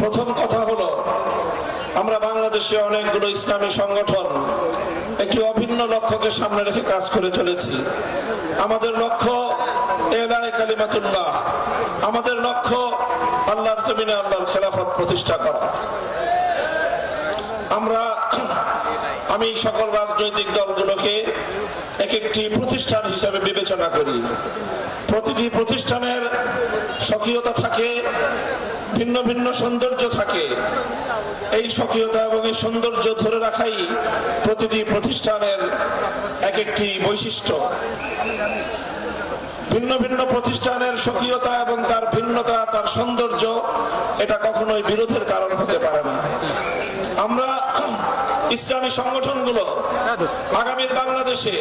প্রথম কথা হলো, আমরা বাংলাদেশে অনেকগুলো ইসলামী সংগঠন একটি অভিন্ন লক্ষ্যকে সামনে রেখে কাজ করে চলেছি। আমাদের লক্ষ্য এলায় কালিমাতুল্লাহ। আমাদের লক্ষ্য আল্লাহর জমিনে আল্লাহর খেলাফত প্রতিষ্ঠা করা। আমরা, আমি সকল রাজনৈতিক দলগুলোকে এক একটি প্রতিষ্ঠান হিসাবে বিবেচনা করি। প্রতিটি প্রতিষ্ঠানের স্বকীয়তা থাকে ভিন্ন ভিন্ন সৌন্দর্য থাকে। এই স্বকীয়তা এবং এই সৌন্দর্য ধরে রাখাই প্রতিটি প্রতিষ্ঠানের এক একটি বৈশিষ্ট্য। ভিন্ন ভিন্ন প্রতিষ্ঠানের স্বকীয়তা এবং তার ভিন্নতা, তার সৌন্দর্য, এটা কখনোই বিরোধের কারণ হতে পারে না। আমরা ইসলামী সংগঠনগুলো আগামীর বাংলাদেশে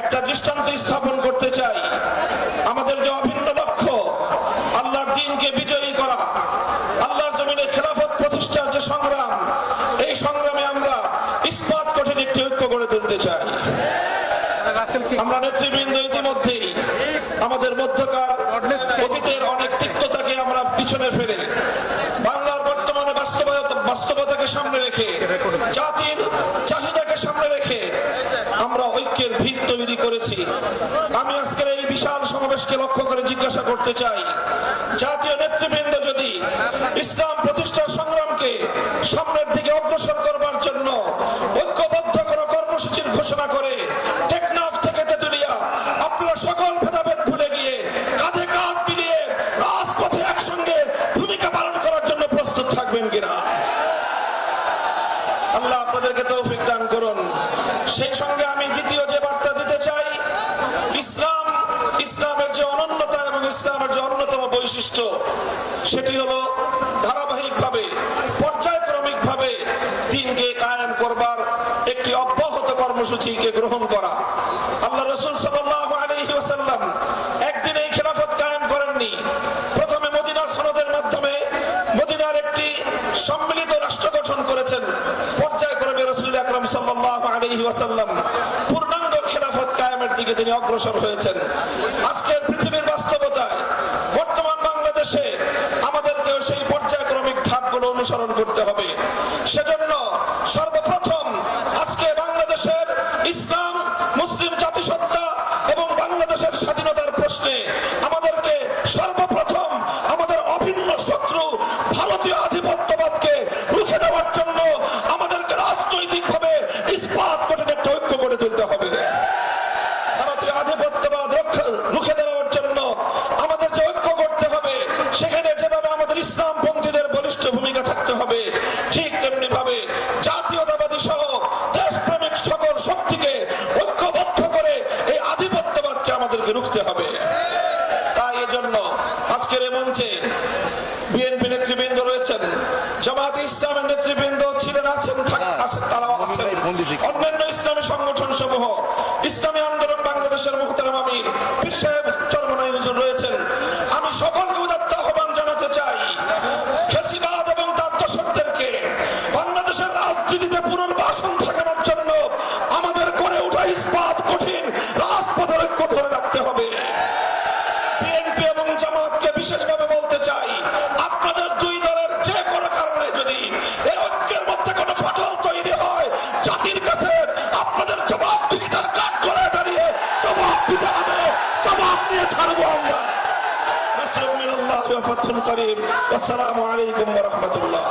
একটা দৃষ্টান্ত স্থাপন করতে চাই। আমাদের যে অভিন্ন লক্ষ্য আল্লাহর দিনকে বিজয়ী করা আল্লাহর জমিনে খেলাফত প্রতিষ্ঠার যে সংগ্রাম এই সংগ্রামে আমরা ইস্পাত কঠিন একটি ঐক্য গড়ে তুলতে চাই আমরা নেতৃবৃন্দ ইতিমধ্যেই আমাদের মধ্যকার অতীতের অনেক তিক্ততাকে আমরা পিছনে ফেলে বাংলার বর্তমানে বাস্তবতাকে সামনে রেখে, জাতির চাহিদাকে সামনে রেখে আমরা ঐক্যের ভিত তৈরি করেছি। আমি আজকের এই বিশাল সমাবেশকে লক্ষ্য করে জিজ্ঞাসা করতে চাই, জাতীয় নেতৃবৃন্দ যদি ইসলাম প্রতিষ্ঠার সংগ্রামকে সামনের দিকে অগ্রসর করবার আল্লাহ আপনাদেরকে তো দান করুন। সেই সঙ্গে আমি দ্বিতীয় যে বার্তা দিতে চাই, ইসলাম, ইসলামের যে অনন্যতা এবং ইসলামের যে অন্যতম বৈশিষ্ট্য, সেটি হলো ধারাবাহিকভাবে, পর্যায়ক্রমিকভাবে দিনকে কায়েম করবার একটি অব্যাহত কর্মসূচিকে গ্রহণ করা। ওয়াসাল্লাম পূর্ণাঙ্গ খেলাফত কায়েমের দিকে তিনি অগ্রসর হয়েছেন। আজকের পৃথিবীর বাস্তবতায় বর্তমান বাংলাদেশে আমাদেরকেও সেই পর্যায়ক্রমিক ধাপগুলো অনুসরণ করতে হবে। সেজন্য তাই এজন্য আজকের এই মঞ্চে বিএনপি নেতৃবৃন্দ রয়েছেন জামাত ইসলামের নেতৃবৃন্দ ছিলেন আছেন আছেন তারাও আছেন। অন্যান্য ইসলামী সংগঠন সমূহ ইসলামী আন্দোলন বাংলাদেশের মুহতারাম আমির পীর সাহেব চরমনাই হুজুর রয়েছেন। আমি সকলকে উদাত্ত আহ্বান জানাতে চাই ফেসিবাদ এবং তার দর্শকদেরকে বাংলাদেশের রাজনীতিতে পুনর্বাসন ঠেকানোর বিশেষভাবে বলতে চাই, আপনাদের দুই দলের যে কোনো কারণে যদি এই ঐক্যের মধ্যে কোনো ফাটল তৈরি হয়, জাতির কাছে আপনাদের জবাব দিতে কাঠ করে দাঁড়িয়ে জবাব দিতে হবে, জবাব দিয়ে ছাড়বো আমরা। আসসালামু আলাইকুম ওয়া রাহমাতুল্লাহ।